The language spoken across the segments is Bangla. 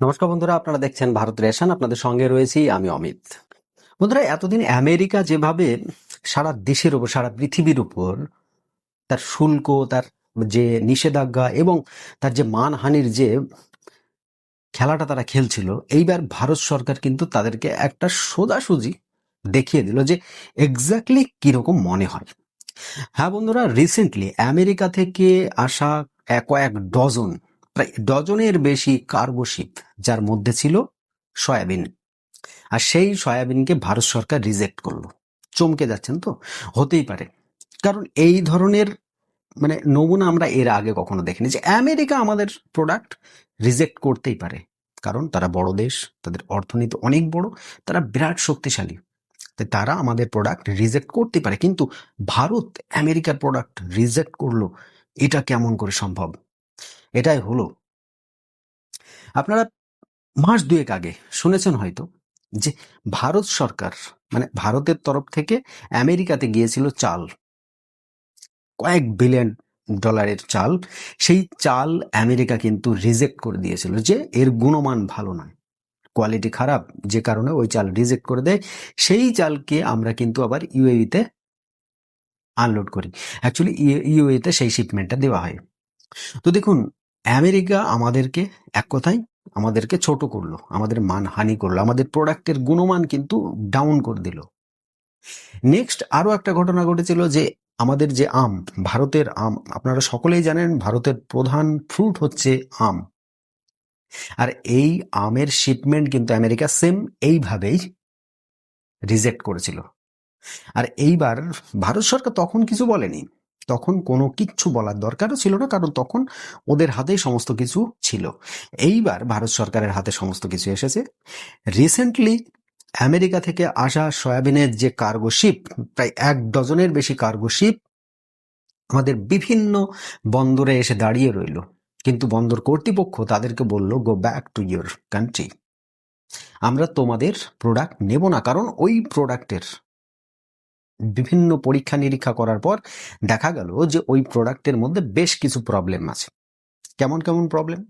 নমস্কার বন্ধুরা, আপনারা দেখছেন ভারত রেশন। আপনাদের সঙ্গে রয়েছি আমি অমিত। বন্ধুরা, এতদিন আমেরিকা যেভাবে সারা দেশের উপর, সারা পৃথিবীর উপর তার শুল্ক, তার যে নিষেধাজ্ঞা এবং তার যে মানহানির যে খেলাটা তারা খেলছিল, এইবার ভারত সরকার কিন্তু তাদেরকে একটা সোজাসুজি দেখিয়ে দিল যে এক্স্যাক্টলি কীরকম মনে হয়। হ্যাঁ বন্ধুরা রিসেন্টলি আমেরিকা থেকে আসা এক কয়েক ডজন প্রায় ডজনের বেশি কার্গোশিপ যার মধ্যে ছিল সয়াবিন। আর সেই সয়াবিনকে ভারত সরকার রিজেক্ট করল। চমকে যাচ্ছেন তো? হতেই পারে। কারণ এই ধরনের মানে নমুনা আমরা এর আগে কখনো দেখিনি যে আমেরিকা আমাদের প্রোডাক্ট রিজেক্ট করতেই পারে। কারণ তারা বড় দেশ, তাদের অর্থনীতি অনেক বড়, তারা বিরাট শক্তিশালী। তাই তারা আমাদের প্রোডাক্ট রিজেক্ট করতে পারে। কিন্তু ভারত আমেরিকার প্রোডাক্ট রিজেক্ট করল, এটা কেমন করে সম্ভব? এটাই হলো। আপনারা মাস দুয়েক আগে শুনেছেন হয়তো যে ভারত সরকার মানে ভারতের তরফ থেকে আমেরিকাতে গিয়েছিল চাল। কয়েক বিলিয়ন ডলারের চাল। সেই চাল আমেরিকা কিন্তু রিজেক্ট করে দিয়েছিল যে এর গুণমান ভালো নয়। কোয়ালিটি খারাপ, যে কারণে ওই চাল রিজেক্ট করে দেয়। সেই চালকে আমরা কিন্তু আবার ইউএইতে আনলোড করি। অ্যাকচুয়ালি ইউএইতে সেই শিপমেন্টটা দেওয়া হয়। তো দেখুন আমেরিকা আমাদেরকে এক কথায় আমাদেরকে ছোট করল, আমাদের মান হানি করল, আমাদের প্রোডাক্টের গুণমান কিন্তু ডাউন করে দিল। নেক্সট আরও একটা ঘটনা ঘটেছিল যে আমাদের যে আম, ভারতের আম, আপনারা সকলেই জানেন ভারতের প্রধান ফ্রুট হচ্ছে আম। আর এই আমের শিপমেন্ট কিন্তু আমেরিকা সেম এইভাবেই রিজেক্ট করেছিল। আর এইবার ভারত সরকার তখন কিছু বলেনি। তখন কোনো কিচ্ছু বলার দরকারও ছিল না, কারণ তখন ওদের হাতেই সমস্ত কিছু ছিল। এইবার ভারত সরকারের হাতে সমস্ত কিছু এসেছে। রিসেন্টলি আমেরিকা থেকে আসা সয়াবিনের যে কার্গো শিপ প্রায় এক ডজনের বেশি কার্গো শিপ আমাদের বিভিন্ন বন্দরে এসে দাঁড়িয়ে রইল। কিন্তু বন্দর কর্তৃপক্ষ তাদেরকে বলল go back to your country আমরা তোমাদের প্রোডাক্ট নেব না, কারণ ওই প্রোডাক্টের বিভিন্ন পরীক্ষা নিরীক্ষা করার পর দেখা গেল যে ওই প্রোডাক্টের মধ্যে বেশ কিছু প্রবলেম আছে। কেমন কেমন প্রবলেম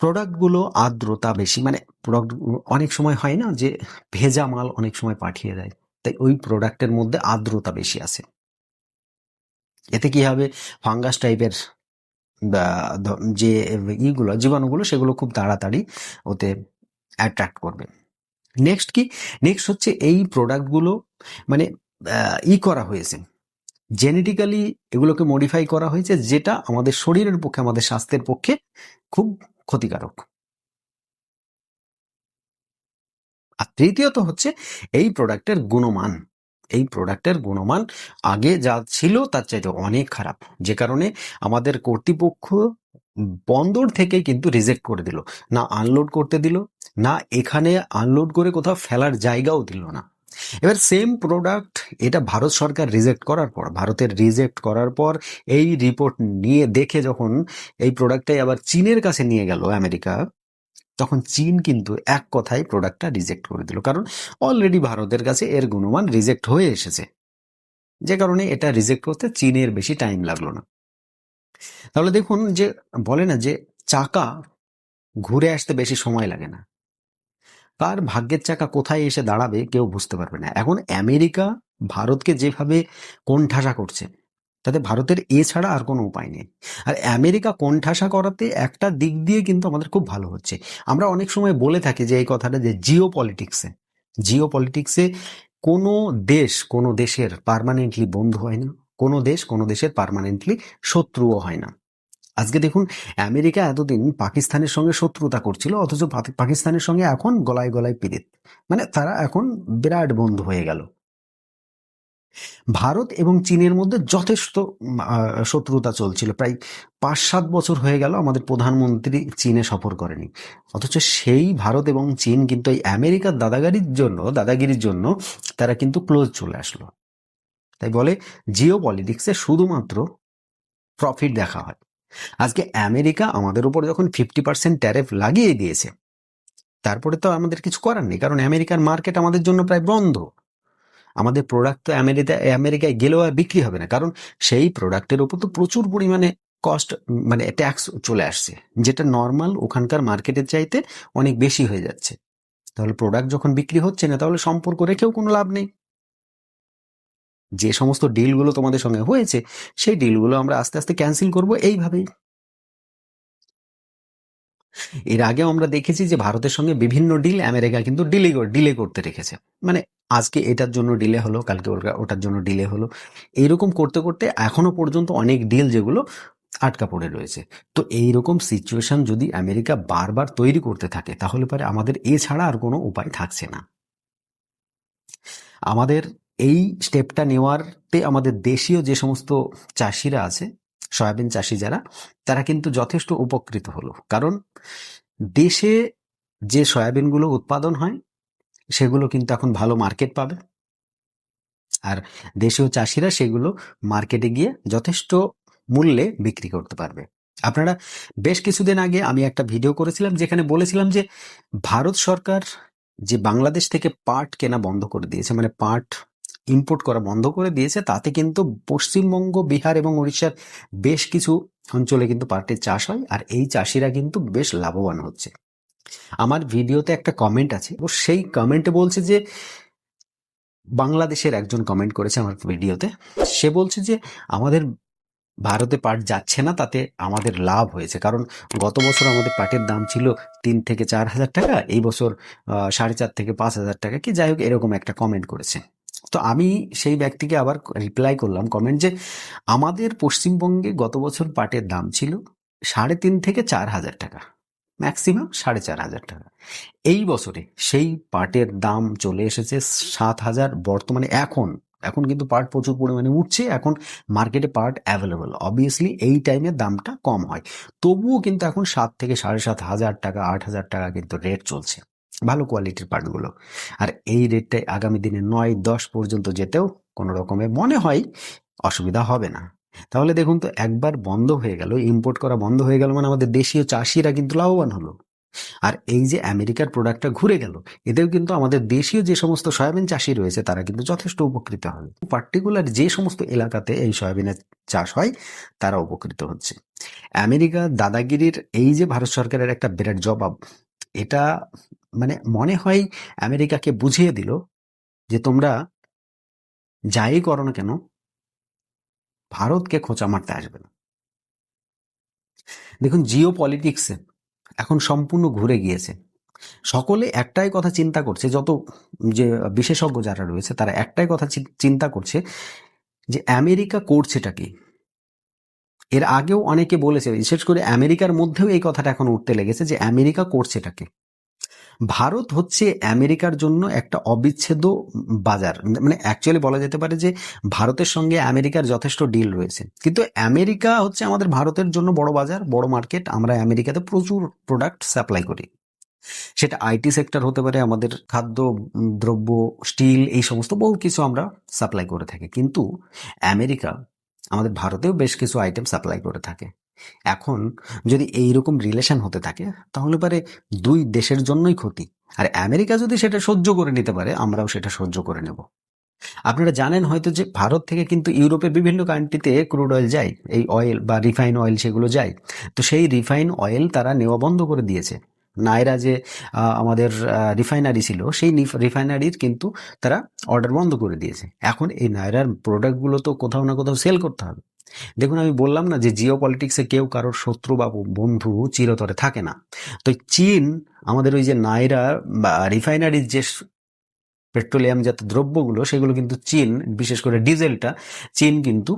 প্রোডাক্টগুলো আর্দ্রতা বেশি মানে প্রোডাক্ট অনেক সময় হয় না যে ভেজা মাল অনেক সময় পাঠিয়ে দেয়, তাই ওই প্রোডাক্টের মধ্যে আর্দ্রতা বেশি আছে। এতে কি হবে? ফাঙ্গাস টাইপের যে ইগুলো, জীবাণুগুলো, সেগুলো খুব তাড়াতাড়ি ওতে অ্যাট্রাক্ট করবে। নেক্সট কি? নেক্সট হচ্ছে এই প্রোডাক্টগুলো মানে ই করা হয়েছে। জেনেটিক্যালি এগুলোকে মডিফাই করা হয়েছে, যেটা আমাদের শরীরের পক্ষে, আমাদের স্বাস্থ্যের পক্ষে খুব ক্ষতিকারক। আর তৃতীয়ত হচ্ছে, এই প্রোডাক্টের গুণমান। এই প্রোডাক্টের গুণমান আগে যা ছিল, তার চাইতে অনেক খারাপ। যে কারণে আমাদের কর্তৃপক্ষ বন্দর থেকে কিন্তু রিজেক্ট করে দিল। না আনলোড করতে দিল, না এখানে আনলোড করে কোথাও ফেলার জায়গাও দিল না। এবার সেম প্রোডাক্ট এটা ভারত সরকার রিজেক্ট করার পর, ভারতের রিজেক্ট করার পর এই রিপোর্ট নিয়ে দেখে যখন এই প্রোডাক্টটাই আবার চীনের কাছে নিয়ে গেল আমেরিকা, তখন চীন কিন্তু এক কথায় প্রোডাক্টটা রিজেক্ট করে দিল। কারণ অলরেডি ভারতের কাছে এর গুণমান রিজেক্ট হয়ে এসেছে। যে কারণে এটা রিজেক্ট করতে চীনের বেশি টাইম লাগল না। তাহলে দেখুন যে, বলে না যে চাকা ঘুরে আসতে বেশি সময় লাগে না। কার ভাগ্যের চাকা কোথায় এসে দাঁড়াবে কেউ বুঝতে পারবে না। এখন আমেরিকা ভারতকে যেভাবে কোণঠাসা করছে, তাতে ভারতের এছাড়া আর কোনো উপায় নেই। আর আমেরিকা কোণঠাসা করাতে একটা দিক দিয়ে কিন্তু আমাদের খুব ভালো হচ্ছে। আমরা অনেক সময় বলে থাকি যে এই কথাটা যে জিও পলিটিক্সে জিও পলিটিক্সে কোনো দেশ কোনো দেশের পার্মানেন্টলি বন্ধু হয় না, কোনো দেশ কোনো দেশের পার্মানেন্টলি শত্রুও হয় না। আজকে দেখুন, আমেরিকা এতদিন পাকিস্তানের সঙ্গে শত্রুতা করছিল, অথচ পাকিস্তানের সঙ্গে এখন গলায় গলায় পীড়িত। মানে তারা এখন বিরাট বন্ধু হয়ে গেল। ভারত এবং চীনের মধ্যে যথেষ্ট শত্রুতা চলছিল। প্রায় পাঁচ সাত বছর হয়ে গেল আমাদের প্রধানমন্ত্রী চীনে সফর করেনি। অথচ সেই ভারত এবং চীন কিন্তু এই আমেরিকার দাদাগিরির জন্য দাদাগিরির জন্য তারা কিন্তু ক্লোজ চলে আসলো। তাই বলে জিও পলিটিক্সে শুধুমাত্র প্রফিট দেখা হয়। আজকে আমেরিকা আমাদের উপর যখন ফিফটি পার্সেন্ট ট্যারেফ লাগিয়ে দিয়েছে, তারপরে তো আমাদের কিছু করার নেই, কারণ আমেরিকার মার্কেট আমাদের জন্য প্রায় বন্ধ। আমাদের প্রোডাক্ট তো আমেরিকা, আমেরিকায় গেলেও আর বিক্রি হবে না, কারণ সেই প্রোডাক্টের উপর তো প্রচুর পরিমাণে কস্ট মানে ট্যাক্স চলে আসছে, যেটা নর্মাল ওখানকার মার্কেটের চাইতে অনেক বেশি হয়ে যাচ্ছে। তাহলে প্রোডাক্ট যখন বিক্রি হচ্ছে না, তাহলে সম্পর্ক রেখেও কোনো লাভ নেই। যে সমস্ত ডিলগুলো তোমাদের সঙ্গে হয়েছে, সেই ডিলগুলো আমরা আস্তে আস্তে ক্যান্সেল করব এইভাবেই। এর আগে আমরা দেখেছি যে ভারতের সঙ্গে বিভিন্ন ডিল আমেরিকা কিন্তু ডিলে ডিলে করতে রেখেছে। মানে আজকে এটার জন্য ডিলে হলো, কালকে ওটা- ওটার জন্য ডিলে হলো। এইরকম করতে করতে এখনও পর্যন্ত অনেক ডিল যেগুলো আটকা পড়ে রয়েছে। তো এইরকম সিচুয়েশন যদি আমেরিকা বারবার তৈরি করতে থাকে, তাহলে পরে আমাদের এছাড়া আর কোনো উপায় থাকছে না। আমাদের এই স্টেপটা নেওয়ারতে আমাদের দেশীয় যে সমস্ত চাষিরা আছে, সয়াবিন চাষি যারা, তারা কিন্তু যথেষ্ট উপকৃত হলো। কারণ দেশে যে সয়াবিনগুলো উৎপাদন হয়, সেগুলো কিন্তু এখন ভালো মার্কেট পাবে। আর দেশীয় চাষিরা সেগুলো মার্কেটে গিয়ে যথেষ্ট মূল্যে বিক্রি করতে পারবে। আপনারা বেশ কিছুদিন আগে আমি একটা ভিডিও করেছিলাম, যেখানে বলেছিলাম যে, ভারত সরকার যে বাংলাদেশ থেকে পাট কেনা বন্ধ করে দিয়েছে মানে পাট ইম্পোর্ট করা বন্ধ করে দিয়েছে, তাতে কিন্তু পশ্চিমবঙ্গ, বিহার এবং উড়িষ্যার বেশ কিছু অঞ্চলে কিন্তু পাটের চাষ হয় আর এই চাষিরা কিন্তু বেশ লাভবান হচ্ছে। আমার ভিডিওতে একটা কমেন্ট আছে, ও সেই কমেন্টে বলছে যে, বাংলাদেশের একজন কমেন্ট করেছে আমার ভিডিওতে, সে বলছে যে, আমাদের ভারতে পাট যাচ্ছে না, তাতে আমাদের লাভ হয়েছে। কারণ গত বছর আমাদের পাটের দাম ছিল তিন থেকে চার হাজার টাকা, এই বছর সাড়ে চার থেকে পাঁচ হাজার টাকা, কি যাই হোক, এরকম একটা কমেন্ট করেছে। তো আমি সেই ব্যক্তিকে আবার রিপ্লাই করলাম। কমেন্ট যে আমাদের পশ্চিমবঙ্গে গত বছর পাটের দাম ছিল সাড়ে তিন থেকে চার হাজার টাকা। ম্যাক্সিমাম সাড়ে চার হাজার টাকা। এই বছরে সেই পাটের দাম চলে এসেছে সাত হাজার বর্তমানে এখন। এখন কিন্তু পাট প্রচুর পরিমাণে উঠছে, এখন মার্কেটে পাট অ্যাভেলেবল অবভিয়াসলি এই টাইমে দামটা কম হয়। তবুও কিন্তু এখন সাত থেকে সাড়ে সাত হাজার টাকা, আট হাজার টাকা কিন্তু রেট চলছে। ভালো কোয়ালিটির পার্টগুলো আর এই রেটটাই আগামী দিনে নয়, দশ পর্যন্ত যেতেও কোনো রকমের মনে হয় অসুবিধা হবে না। তাহলে দেখুন তো, একবার বন্ধ হয়ে গেল ইম্পোর্ট করা বন্ধ হয়ে গেল মানে আমাদের দেশীয় চাষিরা কিন্তু লাভবান হলো। আর এই যে আমেরিকার প্রোডাক্টটা ঘুরে গেল, এতেও কিন্তু আমাদের দেশীয় যে সমস্ত সয়াবিন চাষি রয়েছে তারা কিন্তু যথেষ্ট উপকৃত হবে পার্টিকুলার যে সমস্ত এলাকাতে এই সয়াবিনের চাষ হয়, তারা উপকৃত হচ্ছে। আমেরিকা দাদাগিরির এই যে ভারত সরকারের একটা বিরাট জবাব, এটা মানে মনে হয় আমেরিকাকে বুঝিয়ে দিল যে তোমরা যাই করো না কেন, ভারতকে খোঁচা মারতে আসবে না। দেখুন জিও পলিটিক্সে এখন সম্পূর্ণ ঘুরে গিয়েছে। সকলে একটাই কথা চিন্তা করছে, যত যে বিশেষজ্ঞ যারা রয়েছে, তারা একটাই কথা চিন্তা করছে যে আমেরিকা করছেটা কি? এর আগেও অনেকে বলেছে, বিশেষ করে আমেরিকার মধ্যেও এই কথাটা এখন উঠতে লেগেছে যে আমেরিকা করছেটা কি? ভারত হচ্ছে আমেরিকার জন্য একটা অবিচ্ছেদ্য বাজার। মানে অ্যাকচুয়ালি বলা যেতে পারে যে ভারতের সঙ্গে আমেরিকার যথেষ্ট ডিল রয়েছে। কিন্তু আমেরিকা হচ্ছে আমাদের ভারতের জন্য বড় বাজার, বড় মার্কেট আমরা আমেরিকাতে প্রচুর প্রোডাক্ট সাপ্লাই করি। সেটা আইটি সেক্টর হতে পারে, আমাদের খাদ্য, দ্রব্য স্টিল এই সমস্ত বহু কিছু আমরা সাপ্লাই করে থাকি। কিন্তু আমেরিকা আমাদের ভারতেও বেশ কিছু আইটেম সাপ্লাই করে থাকে। এখন যদি এইরকম রিলেশন হতে থাকে, তাহলে পারে দুই দেশের জন্যই ক্ষতি। আর আমেরিকা যদি সেটা সহ্য করে নিতে পারে, আমরাও সেটা সহ্য করে নেব। আপনারা জানেন হয়তো যে ভারত থেকে কিন্তু ইউরোপের বিভিন্ন কান্ট্রিতে ক্রুড অয়েল যায়, এই অয়েল বা রিফাইন অয়েল সেগুলো যায়। তো সেই রিফাইন অয়েল তারা নেওয়া বন্ধ করে দিয়েছে। নায়রা যে আমাদের রিফাইনারি ছিল, সেই রিফাইনারির কিন্তু তারা অর্ডার বন্ধ করে দিয়েছে। এখন এই নায়রার প্রোডাক্টগুলো তো কোথাও না কোথাও সেল করতে হবে। দেখুন, আমি বললাম না যে জিও পলিটিক্সে কেউ কারোর শত্রু বা বন্ধু চিরতরে থাকে না। তো চীন, আমাদের ওই যে নায়রা বা রিফাইনারির যে পেট্রোলিয়াম জাত দ্রব্যগুলো, সেগুলো কিন্তু চীন, বিশেষ করে ডিজেলটা চীন কিন্তু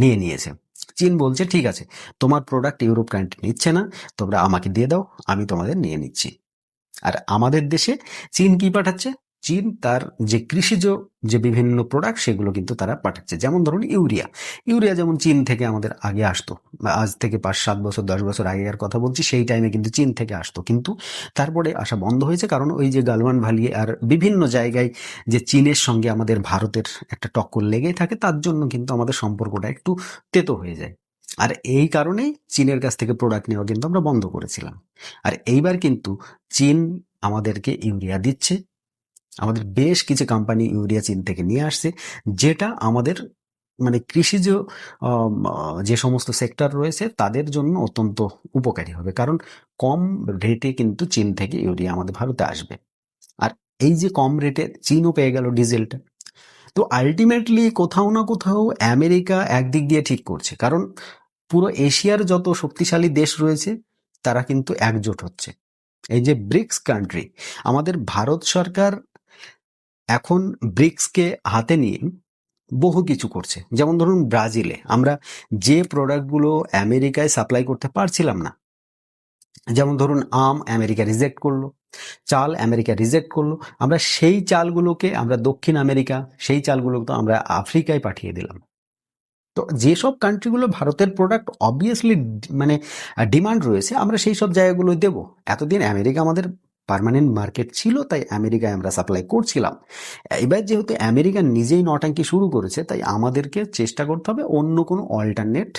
নিয়ে নিয়েছে। চীন বলছে, ঠিক আছে, তোমার প্রোডাক্ট ইউরোপ কান্ট্রি নিচ্ছে না, তোমরা আমাকে দিয়ে দাও, আমি তোমাদের নিয়ে নিচ্ছি। আর আমাদের দেশে চীন কি পাঠাচ্ছে? চীন তার যে কৃষিজ যে বিভিন্ন প্রোডাক্ট সেগুলো কিন্তু তারা পাঠাচ্ছে। যেমন ধরুন ইউরিয়া। ইউরিয়া যেমন চীন থেকে আমাদের আগে আসতো আজ থেকে পাঁচ, সাত বছর, দশ বছর আগেকার কথা বলছি, সেই টাইমে কিন্তু চীন থেকে আসতো। কিন্তু তারপরে আসা বন্ধ হয়েছে, কারণ ওই যে গালওয়ান ভ্যালি আর বিভিন্ন জায়গায় যে চীনের সঙ্গে আমাদের ভারতের একটা টক্কর লেগেই থাকে, তার জন্য কিন্তু আমাদের সম্পর্কটা একটু তেতো হয়ে যায়। আর এই কারণেই চীনের কাছ থেকে প্রোডাক্ট নেওয়া কিন্তু আমরা বন্ধ করেছিলাম। আর এইবার কিন্তু চীন আমাদেরকে ইউরিয়া দিচ্ছে। আমাদের বেশ কিছু কোম্পানি ইউরিয়া চীন থেকে নিয়ে আসছে, যেটা আমাদের মানে কৃষিজ যে সমস্ত সেক্টর রয়েছে, তাদের জন্য অত্যন্ত উপকারী হবে। কারণ কম রেটে কিন্তু চীন থেকে ইউরিয়া আমাদের ভারতে আসবে। আর এই যে কম রেটে চীনও পেয়ে গেল ডিজেলটা তো আলটিমেটলি কোথাও না কোথাও আমেরিকা একদিক দিয়ে ঠিক করছে। কারণ পুরো এশিয়ার যত শক্তিশালী দেশ রয়েছে, তারা কিন্তু একজোট হচ্ছে। এই যে ব্রিক্স কান্ট্রি আমাদের ভারত সরকার এখন ব্রিক্সকে হাতে নিয়ে বহু কিছু করছে। যেমন ধরুন ব্রাজিলে আমরা যে প্রোডাক্টগুলো আমেরিকায় সাপ্লাই করতে পারছিলাম না, যেমন ধরুন আম আমেরিকা রিজেক্ট করল, চাল আমেরিকা রিজেক্ট করল, আমরা সেই চালগুলোকে আমরা দক্ষিণ আমেরিকা, সেই চালগুলো তো আমরা আফ্রিকায় পাঠিয়ে দিলাম। তো যেসব কান্ট্রিগুলো ভারতের প্রোডাক্ট অবভিয়াসলি মানে ডিমান্ড রয়েছে, আমরা সেই সব জায়গাগুলো দেব। এতদিন আমেরিকা আমাদের পার্মানেন্ট মার্কেট ছিল, তাই আমেরিকায় আমরা সাপ্লাই করছিলাম। এবার যেহেতু আমেরিকা নিজেই নটাঙ্কি শুরু করেছে, তাই আমাদেরকে চেষ্টা করতে হবে অন্য কোনো অল্টারনেট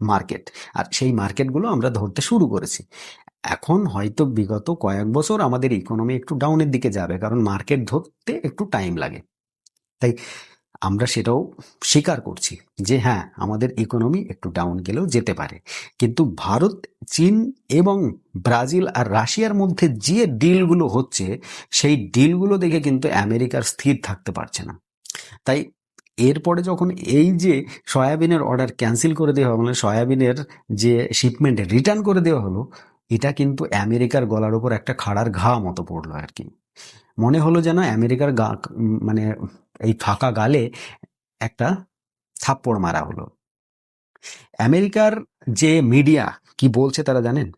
মার্কেট আর সেই মার্কেটগুলো আমরা ধরতে শুরু করেছি। এখন হয়তো বিগত কয়েক বছর আমাদের ইকোনমি একটু ডাউনের দিকে যাবে, কারণ মার্কেট ধরতে একটু টাইম লাগে। তাই আমরা সেটাও স্বীকার করছি যে হ্যাঁ আমাদের ইকোনমি একটু ডাউন গেলেও যেতে পারে। কিন্তু ভারত, চীন এবং ব্রাজিল আর রাশিয়ার মধ্যে যে ডিলগুলো হচ্ছে, সেই ডিলগুলো দেখে কিন্তু আমেরিকার স্থির থাকতে পারছে না। তাই এরপরে যখন এই যে সয়াবিনের অর্ডার ক্যান্সেল করে দেওয়া মানে সয়াবিনের যে শিপমেন্ট রিটার্ন করে দেওয়া হলো, এটা কিন্তু আমেরিকার গলার উপর একটা খাড়ার ঘা মতো পড়ল আর কি। মনে হলো যেন আমেরিকার গা মানে এই ফাঁকা গালে একটা থাপ্পড় মারা হলো। আমেরিকার যে মিডিয়া, কি বলছে তারা জানেন?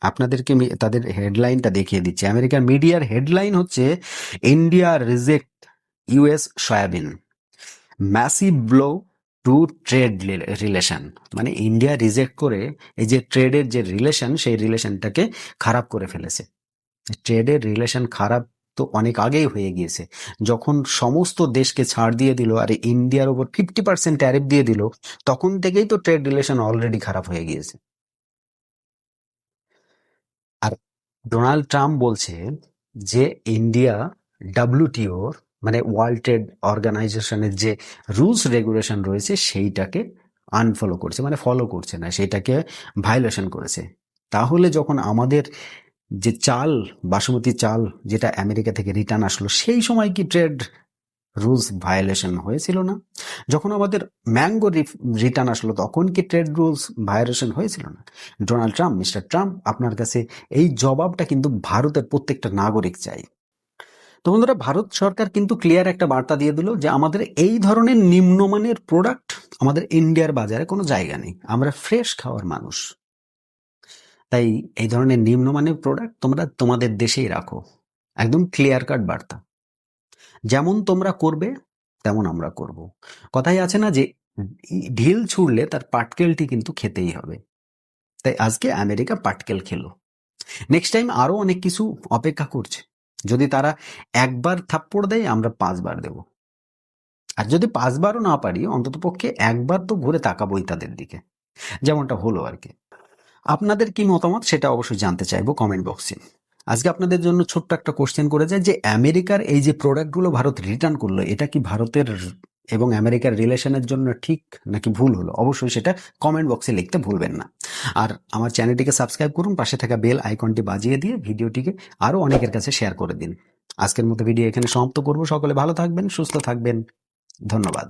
আপনাদেরকে তাদের হেডলাইনটা দেখিয়ে দিচ্ছে। আমেরিকার মিডিয়ার হেডলাইন হচ্ছে India reject US soybean. Massive blow to trade relation. মানে ইন্ডিয়া রিজেক্ট করে এই যে ট্রেডের যে রিলেশন, সেই রিলেশনটাকে খারাপ করে ফেলেছে। ট্রেডের রিলেশন খারাপ তো অনেক আগেই হয়ে গিয়েছে। যখন সমস্ত দেশকে ছাড় দিয়ে দিল, আর ইন্ডিয়ার উপর ফিফটি পার্সেন্ট ট্যারিফ দিয়ে দিল, তখন থেকেই তো ট্রেড রিলেশন অলরেডি খারাপ হয়ে গিয়েছে। আর ডোনাল্ড ট্রাম্প বলছে যে ইন্ডিয়া ডাব্লিউটিওর মানে ওয়ার্ল্ড ট্রেড অর্গানাইজেশনের যে রুলস রেগুলেশন রয়েছে, সেইটাকে আনফলো করছে মানে ফলো করছে না সেটাকে ভায়োলেশন করেছে। তাহলে যখন আমাদের যে চাল, বাসমতি চাল যেটা আমেরিকা থেকে রিটার্ন আসলো, সেই সময় কি ট্রেড রুলস ভায়োলেশন হয়েছিল না? যখন আমাদের ম্যাঙ্গো রিটার্ন আসলো, তখন কি ট্রেড রুলস ভায়োলেশন হয়েছিল না? ডোনাল্ড ট্রাম্প, মিস্টার ট্রাম্প, আপনার কাছে এই জবাবটা কিন্তু ভারতের প্রত্যেকটা নাগরিক চাই। তো বন্ধুরা, ভারত সরকার কিন্তু ক্লিয়ার একটা বার্তা দিয়ে দিল যে আমাদের এই ধরনের নিম্নমানের প্রোডাক্ট আমাদের ইন্ডিয়ার বাজারে কোনো জায়গা নেই। আমরা ফ্রেশ খাওয়ার মানুষ। তাই এই ধরনের নিম্নমানের প্রোডাক্ট তোমরা তোমাদের দেশেই রাখো। একদম ক্লিয়ার কাট বার্তা। যেমন তোমরা করবে, তেমন আমরা করব। কথাই আছে না যে, ঢিল ছুড়লে তার পাটকেলটি কিন্তু খেতেই হবে। তাই আজকে আমেরিকা পাটকেল খেলো। নেক্সট টাইম আরও অনেক কিছু অপেক্ষা করছে। যদি তারা একবার থাপ্পড় দেয়, আমরা পাঁচবার দেব। আর যদি পাঁচবারও না পারি অন্তত পক্ষে একবার তো ঘুরে তাকাবোই তাদের দিকে। যেমনটা হলো আর কি। আপনাদের কি মতামত সেটা অবশ্যই জানতে চাইব কমেন্ট বক্সে আজকে আপনাদের জন্য ছোট্ট একটা কোশ্চেন করে যায় যে আমেরিকার এই যে প্রোডাক্টগুলো ভারত রিটার্ন করল, এটা কি ভারতের এবং আমেরিকার রিলেশনের জন্য ঠিক নাকি ভুল হলো? অবশ্যই সেটা কমেন্ট বক্সে লিখতে ভুলবেন না। আর আমার চ্যানেলটিকে সাবস্ক্রাইব করুন, পাশে থাকা বেল আইকনটি বাজিয়ে দিয়ে ভিডিওটিকে আরও অনেকের কাছে শেয়ার করে দিন। আজকের মতো ভিডিও এখানে সমাপ্ত করব। সকলে ভালো থাকবেন, সুস্থ থাকবেন। ধন্যবাদ।